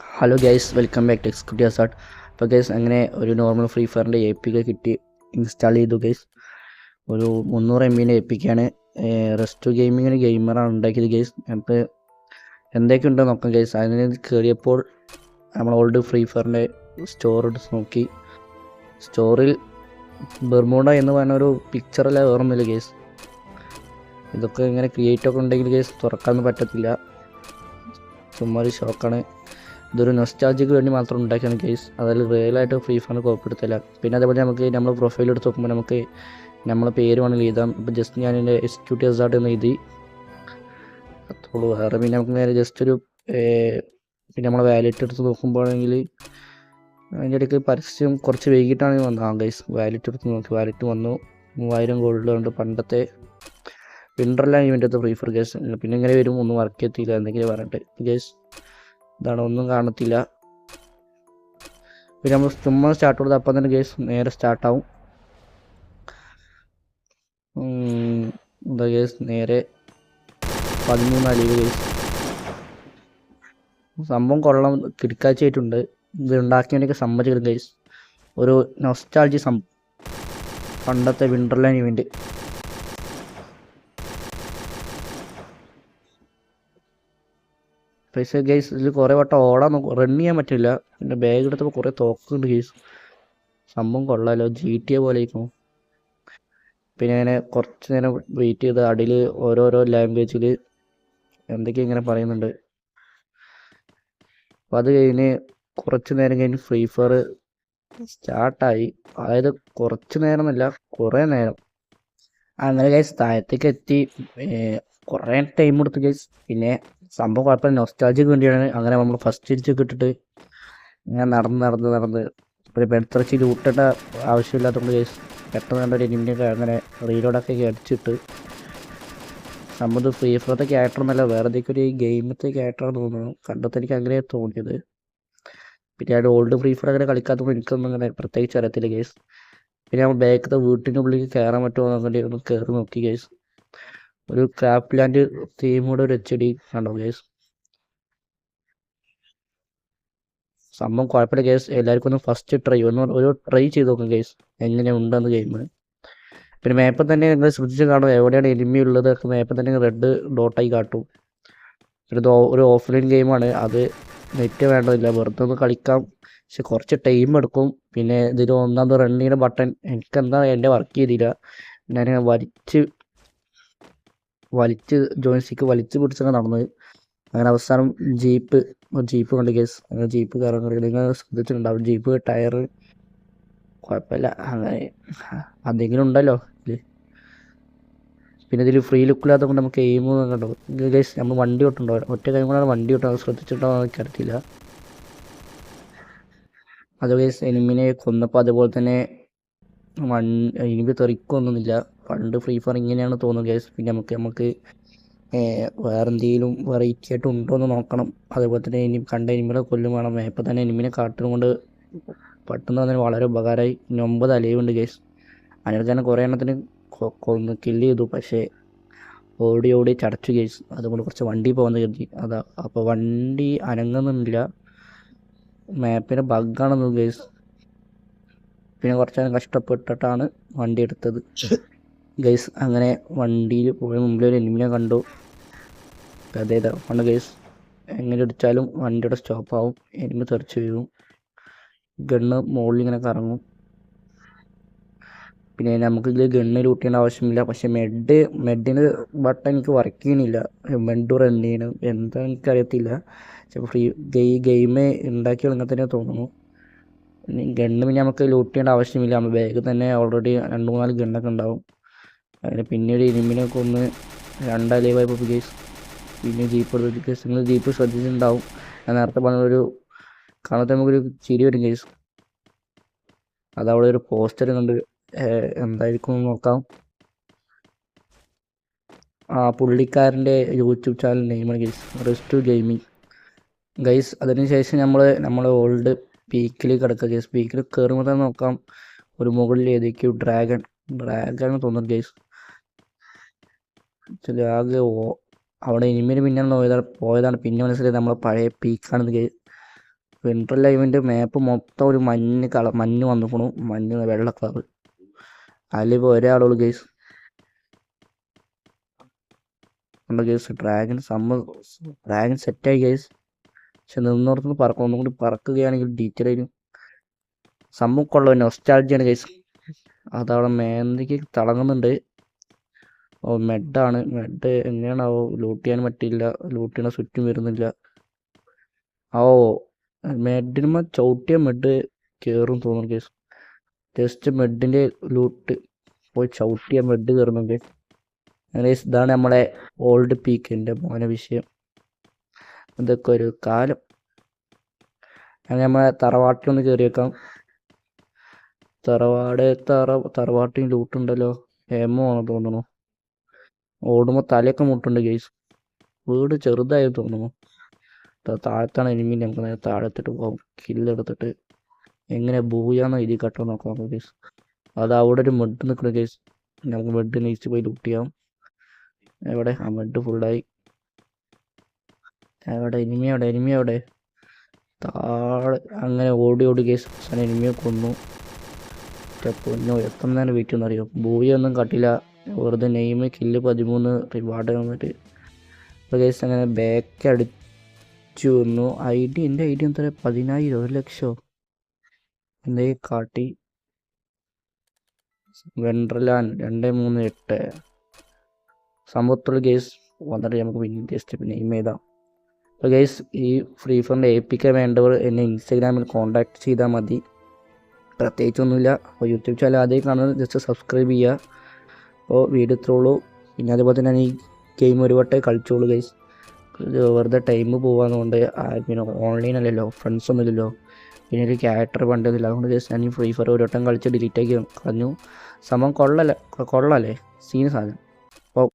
Hello guys welcome back to executive assault അപ്പോൾ guys അങ്ങനെ ഒരു നോർമൽ ഫ്രീ ഫയറിന്റെ എ പി കിട്ടി. ഇൻസ്റ്റാൾ ചെയ്തു ഗൈസ് ഒരു മുന്നൂറ് എം ബിന്റെ എ പി ആണ് റെസ്റ്റു ഗെയിമിങ്ങിന് ഗെയിമറാണ് ഉണ്ടാക്കിയത് ഗൈസ് അപ്പോൾ എന്തൊക്കെ ഉണ്ടോ നോക്കാം ഗൈസ് അതിന് കയറിയപ്പോൾ നമ്മൾ ഓൾഡ് ഫ്രീ ഫയറിന്റെ സ്റ്റോർ എടുത്ത് നോക്കി. സ്റ്റോറിൽ ബെർമൂഡ എന്ന് പറഞ്ഞ ഒരു പിക്ചറല്ല വേറൊന്നുമില്ല ഗൈസ് ഇതൊക്കെ ഇങ്ങനെ ക്രിയേറ്റ് ഒക്കെ ഉണ്ടെങ്കിൽ ഗൈസ് തുറക്കാൻ പറ്റത്തില്ല. ചുമ്മാ ഒരു ഷോക്കാണ് ഇതൊരു നൊസ്റ്റാജിക്ക് വേണ്ടി മാത്രം ഉണ്ടാക്കിയാണ് കേസ് അതിൽ റിയലായിട്ട് ഫ്രീ ഫയർ കുഴപ്പപ്പെടുത്തില്ല. പിന്നെ അതേപോലെ നമുക്ക് നമ്മൾ പ്രൊഫൈൽ എടുത്ത് നോക്കുമ്പോൾ നമുക്ക് നമ്മളെ പേര് വേണമെങ്കിൽ എഴുതാം. ഇപ്പോൾ ജസ്റ്റ് ഞാൻ എന്റെ എക്സിക്യൂട്ടീവ് എസാർട്ട് എന്ന് എഴുതി. അത്രയുള്ളൂ വേറെ പിന്നെ നമുക്ക് നേരെ ജസ്റ്റ് ഒരു പിന്നെ നമ്മളെ വാലറ്റ് എടുത്ത് നോക്കുമ്പോഴാണെങ്കിൽ അതിന്റെ ഇടയ്ക്ക് പരസ്യം കുറച്ച് വൈകിട്ടാണ് വന്നത് ആ ഗൈസ് വാലറ്റ് എടുത്ത് നോക്കി. വാലറ്റ് വന്നു. മൂവായിരം ഉണ്ട് പണ്ടത്തെ വിന്റർലാൻഡ് ഇവന്റത്തെ ഫ്രീ ഫയർ ഗ്യാസ് പിന്നെ ഇങ്ങനെ വരും. ഒന്നും വർക്ക് എത്തിയില്ല. എന്തെങ്കിലും പറഞ്ഞിട്ട്. ഗേസ് ഇതാണ് ഒന്നും കാണത്തില്ല. പിന്നെ നമ്മൾ ചുമ്മാ സ്റ്റാർട്ട് കൊടുത്ത് അപ്പം തന്നെ ഗേസ് നേരെ സ്റ്റാർട്ടാവും എന്താ ഗേസ് നേരെ പതിമൂന്ന് അലീവ് ഗേസ് സംഭവം കൊള്ളാം കിടക്കാഴ്ചയായിട്ടുണ്ട് ഇത് ഉണ്ടാക്കിയവനൊക്കെ സമ്മതിക്കണം ഗേസ് ഒരു നൊസ്റ്റാൾജി സം പണ്ടത്തെ വിന്റർലാൻഡ് ഇവന്റ് പക്ഷേ ഗൈസ് ഇതിൽ കുറേ വട്ടം ഓടാൻ റൺ ചെയ്യാൻ പറ്റില്ല. പിന്നെ ബാഗ് എടുത്തപ്പോൾ കുറേ തോക്കുണ്ട് ഗൈസ് സംഭവം കൊള്ളാമല്ലോ ജി ടി എ പോലെ ഇരിക്കും പിന്നെ ഇങ്ങനെ കുറച്ച് നേരം വെയിറ്റ് ചെയ്ത് അടിയിൽ ഓരോരോ ലാംഗ്വേജിൽ എന്തൊക്കെയോ ഇങ്ങനെ പറയുന്നുണ്ട്. അപ്പം അത് കഴിഞ്ഞ് കുറച്ച് നേരം കഴിഞ്ഞ് ഫ്രീ ഫയർ സ്റ്റാർട്ടായി അതായത് കുറച്ച് നേരം എന്നല്ല കുറേ നേരം. അങ്ങനെ ഗൈസ് താഴത്തേക്ക് എത്തി. കുറേ ടൈം എടുത്ത് ഗൈസ് പിന്നെ സംഭവം കുഴപ്പമില്ല. നോസ്റ്റാജിക്ക് വേണ്ടിയാണ്. അങ്ങനെ നമ്മൾ ഫസ്റ്റ് ഇടിച്ചൊക്കെ ഇട്ടിട്ട് ഇങ്ങനെ നടന്ന് നടന്ന് നടന്ന് ഒരു ബെഡ്ത്രച്ച് ലൂട്ടേണ്ട ആവശ്യമില്ലാത്തതുകൊണ്ട് കേസ് പെട്ടെന്ന് കണ്ട ഒരു എനിമിനൊക്കെ അങ്ങനെ റീലോഡൊക്കെ അടിച്ചിട്ട് സംബന്ധം ഫ്രീ ഫയറത്തെ ക്യാരക്ടർ എന്നല്ല വേറെ എന്തെങ്കിലും ഒരു ഗെയിമത്തെ ക്യാരക്ടറാണ് തോന്നുന്നു. കണ്ടപ്പോൾ എനിക്ക് അങ്ങനെ തോന്നിയത്. പിന്നെ ഞാൻ ഓൾഡ് ഫ്രീ ഫയർ അങ്ങനെ കളിക്കാത്തപ്പോൾ എനിക്കൊന്നും അങ്ങനെ പ്രത്യേകിച്ച് അറിയത്തില്ല കേസ് പിന്നെ നമ്മൾ ബാക്കത്തെ വീട്ടിന്റെ ഉള്ളിൽ കയറാൻ പറ്റുമോ എന്നൊക്കെ ഒന്ന് കയറി നോക്കി കേസ് ഒരു ക്രാഫ്റ്റ് ലാൻഡ് തീമോടെ ഒരു എച്ച് ഡി കണ്ടോ ഗേസ് സംഭവം കുഴപ്പമില്ല ഗേസ് എല്ലാവർക്കും ഒന്ന് ഫസ്റ്റ് ട്രൈ ഒന്ന് ഒരു ട്രൈ ചെയ്ത് നോക്കും ഗേസ് എങ്ങനെ ഉണ്ടെന്ന് ഗെയിം പിന്നെ മാപ്പിൽ തന്നെ നിങ്ങൾ ശ്രദ്ധിച്ച് കാണും എവിടെയാണ് എനിമി ഉള്ളത്? മാപ്പിൽ തന്നെ റെഡ് ഡോട്ടായി കാട്ടും. ഒരു ഒരു ഓഫ്ലൈൻ ഗെയിമാണ് അത് നെറ്റ് വേണ്ടതില്ല. വെറുതെ ഒന്ന് കളിക്കാം. പക്ഷെ കുറച്ച് ടൈം എടുക്കും. പിന്നെ ഇതിൽ ഒന്നാമത് ചെയ്യുന്ന ബട്ടൺ എനിക്കെന്താ എന്റെ വർക്ക് ചെയ്തില്ല. ഞാൻ വലിച്ച് ജോയിൻസിക്ക് ജോയിൻസ്റ്റിക്ക് വലിച്ച് പിടിച്ചാണ് നടന്നത് അങ്ങനെ അവസാനം ജീപ്പ് ജീപ്പ് കണ്ടു കേസ് അങ്ങനെ ജീപ്പ് കയറാൻ നിങ്ങൾ ശ്രദ്ധിച്ചിട്ടുണ്ടാവും. ജീപ്പ് ടയർ കുഴപ്പമില്ല. അങ്ങനെ എന്തെങ്കിലും ഉണ്ടല്ലോ പിന്നെ ഇതിൽ ഫ്രീ ലുക്കില്ലാത്ത കൊണ്ട് നമുക്ക് എയിം കണ്ടോ ഗേസ് നമ്മൾ വണ്ടി ഓട്ടുണ്ടോ? ഒറ്റ കൈ കൊണ്ടാണ് വണ്ടി ഓട്ടോ ശ്രദ്ധിച്ചിട്ടോ എനിക്കറിയത്തില്ല. അത് ഗേസ് എനിമിനെ കൊന്നപ്പോൾ അതുപോലെ തന്നെ വൺ എനിമി തെറിക്കൊന്നുമില്ല പണ്ട് ഫ്രീ ഫയർ ഇങ്ങനെയാണ് തോന്നുന്നത് ഗൈസ് പിന്നെ നമുക്ക് നമുക്ക് വേറെ എന്തെങ്കിലും വെറൈറ്റി ആയിട്ട് ഉണ്ടോ എന്ന് നോക്കണം. അതേപോലെ തന്നെ ഇനി കണ്ട എനിമിനെ കൊല്ലും വേണം. ഇപ്പം തന്നെ എനിമിനെ കാട്ടും കൊണ്ട് പെട്ടെന്ന് തന്നെ വളരെ ഉപകാരമായി. ഇനി ഒമ്പത് അലയുണ്ട് ഗൈസ് തന്നെ കുറേ എണ്ണത്തിന് കൊന്ന് കില്ല് ചെയ്തു. പക്ഷേ ഓടി ഓടി ചടച്ചു ഗൈസ് അതുകൊണ്ട് കുറച്ച് വണ്ടി പോകുന്ന കരുതി. അതാ അപ്പോൾ വണ്ടി അനങ്ങുന്നില്ല. മാപ്പിന്റെ ബഗ്ഗാണെന്ന് ഗൈസ് പിന്നെ കുറച്ചേരം കഷ്ടപ്പെട്ടിട്ടാണ് വണ്ടി എടുത്തത്. ഗൈസ് അങ്ങനെ വണ്ടിയിൽ പോയ മുമ്പിൽ ഒരു എനിമിനെ കണ്ടു. അതേ പണ്ട് ഗൈസ് എങ്ങനെ അടിച്ചാലും വണ്ടിയുടെ സ്റ്റോപ്പാവും എനിമി തെറിച്ച് വീഴും ഗണ്ണ് മുകളിൽ ഇങ്ങനെ കറങ്ങും. പിന്നെ നമുക്ക് ഇതിൽ ഗണ്ണ് ലൂട്ട് ചെയ്യേണ്ട ആവശ്യമില്ല. പക്ഷെ മെഡ് മെഡിന് ബട്ടൺ എനിക്ക് വർക്ക് ചെയ്യണില്ല മെഡ് റൺ ചെയ്യണം. എന്താ എനിക്കറിയത്തില്ല. പക്ഷെ ഫ്രീ ഗെയി ഗെയിം ഉണ്ടാക്കി അങ്ങനെ തന്നെ തോന്നുന്നു. ഗണ്ണ് പിന്നെ നമുക്ക് ലൂട്ട് ചെയ്യേണ്ട ആവശ്യമില്ല. നമ്മൾ ബാഗ് തന്നെ ഓൾറെഡി രണ്ട് മൂന്നാൽ ഗണ്ണൊക്കെ ഉണ്ടാവും. അതിന് പിന്നീട് ഇരുമ്പിനെ കൊന്ന് രണ്ടലവായപ്പോൾ കേസ് പിന്നെ ജീപ്പ് എടുത്തു കേസ് നിങ്ങൾ ജീപ്പ് ശ്രദ്ധിച്ചിട്ടുണ്ടാവും. ഞാൻ നേരത്തെ പറഞ്ഞൊരു കാണാത്ത നമുക്കൊരു ചിരി വരും കേസ് അതവിടെ ഒരു പോസ്റ്റർ കണ്ട് എന്തായിരിക്കും നോക്കാം. ആ പുള്ളിക്കാരന്റെ യൂട്യൂബ് ചാനൽ നെയ്മാണ് ഗൈസ് ടു ഗെയിമിങ് ഗൈസ് അതിനുശേഷം നമ്മൾ നമ്മൾ ഓൾഡ് പീക്കിൽ കിടക്കുക ഗൈസ് പീക്കിൽ കയറുമ്പോൾ തന്നെ നോക്കാം. ഒരു മുകളിൽ ഏതൊക്കെയോ ഡ്രാഗൺ ഡ്രാഗൺ തോന്നുന്നു ഗൈസ് ആകെ ഓ അവിടെ ഇനിമേൽ പിന്നെ പോയതാണ് പോയതാണ്. പിന്നെ മനസ്സിലായത് നമ്മളെ പഴയ പീക്കാണെന്ന് വിന്റർ ലൈവിന്റെ മാപ്പ് മൊത്തം ഒരു മഞ്ഞ് കളർ മഞ്ഞ് വന്നിക്കണു മഞ്ഞ് വെള്ള കളർ അതിലിപ്പോൾ ഒരാളുള്ളൂ ഗൈസ് ഉണ്ട് ഗൈസ് ഡ്രാഗൺ സമ്മ ഡ്രാഗൺ സെറ്റായി ഗൈസ് പക്ഷെ നിന്നോടത്തുനിന്ന് പറക്കും. ഒന്നും കൂടി പറക്കുകയാണെങ്കിൽ ഡീറ്റെയിലും സംഭവം കൊള്ളാം. നൊസ്റ്റാൾജിയാണ് ഗൈസ് അതവിടെ മേന്തയ്ക്ക് തിളങ്ങുന്നുണ്ട്. ഓ മെഡ് ആണ് മെഡ് എങ്ങനെയാണാവോ ലൂട്ട് ചെയ്യാൻ പറ്റില്ല ലൂട്ട് ചെയ്യണ ചുറ്റും വരുന്നില്ല. ഓ മെഡിനുമ ചവിട്ടിയ മെഡ് കയറും തോന്നുന്നു കേസ്. ജസ്റ്റ് മെഡിന്റെ ലൂട്ട് പോയി ചവിട്ടിയ മെഡ് കയറുന്നുണ്ട് അങ്ങനെ ഇതാണ് നമ്മളെ ഓൾഡ് പീക്ക് എന്റെ മോനെ വിഷയം. ഇതൊക്കെ ഒരു കാലം. അങ്ങനെ നമ്മളെ തറവാട്ടിലൊന്ന് കയറിയേക്കാം തറവാട് തറ തറവാട്ടിൽ ലൂട്ടുണ്ടല്ലോ ഹേമോ ആണെന്ന് തോന്നുന്നു. ഓടുമ്പോൾ തലയൊക്കെ മുട്ടുണ്ട് ഗെയ്സ് വീട് ചെറുതായി തോന്നുന്നു. താഴത്താണ് എനിമി നമുക്ക് നേരെ താഴത്തിട്ട് പോകാം. കില്ലെടുത്തിട്ട് എങ്ങനെ ബൂയാന്ന് എഴുതി കട്ടോ നോക്കാം നമുക്ക് ഗെയ്സ് അത് അവിടെ ഒരു മെഡ് നിൽക്കുന്ന ഗെയ്സ് നമുക്ക് മെഡ് നെയ്ച്ച് പോയി ലൂട്ട് ചെയ്യാം. എവിടെ? ആ മെഡ് ഫുള്ളായി എവിടെ? എനിമി എവിടെ? എനിമി എവിടെ? താഴെ അങ്ങനെ ഓടി ഓടി കേസ് എനിമിയെ കൊന്നു. പൊന്നോ എത്ര നേരം വെയിറ്റ് ബൂയൊന്നും കട്ടില്ല. വെറുതെ നെയ്മ് കില്ല് പതിമൂന്ന് റിവാർഡ് വന്നിട്ട്. അപ്പോൾ അങ്ങനെ ബാക്ക് അടിച്ചു വന്നു. ഐ ഡി എന്റെ ഐ ഡി എന്താ പതിനായിരം ഒരു ലക്ഷമോ എന്തേ കാട്ടി? വെൻഡർലാൻ രണ്ട് മൂന്ന് എട്ട്. സംഭവത്തുള്ള കേസ് വന്നിട്ട് നമുക്ക് പിന്നെ ജസ്റ്റ് നെയിം ചെയ്താം അപ്പോൾ ഗൈസ് ഈ ഫ്രീ ഫയറിന്റെ ഏൽപ്പിക്കാൻ വേണ്ടവർ എന്നെ ഇൻസ്റ്റാഗ്രാമിൽ കോൺടാക്ട് ചെയ്താൽ മതി. പ്രത്യേകിച്ചൊന്നുമില്ല. അപ്പോൾ യൂട്യൂബ് ചാനൽ ആദ്യം കാണുന്നത് ജസ്റ്റ് സബ്സ്ക്രൈബ് ചെയ്യുക. അപ്പോൾ വീഡിയോ ഇത്രയുള്ളൂ പിന്നെ അതുപോലെ തന്നെ ഞാൻ ഈ ഗെയിം ഒരു വട്ടേ കളിച്ചോളൂ ഗൈസ് വെറുതെ ടൈം പോകാന്നുകൊണ്ട് പിന്നെ ഓൺലൈൻ അല്ലല്ലോ ഫ്രണ്ട്സ് ഒന്നുമില്ലല്ലോ പിന്നെ ഒരു ക്യാരക്ടർ പണ്ടതില്ല അതുകൊണ്ട് ജസ്റ്റ് ഞാൻ ഈ ഫ്രീ ഫയർ ഒരു വട്ടം കളിച്ച് ഡിലീറ്റ് ആക്കി കളഞ്ഞു. സംഭവം കൊള്ളല്ല കൊള്ളാല്ലേ? സീന് സാധനം.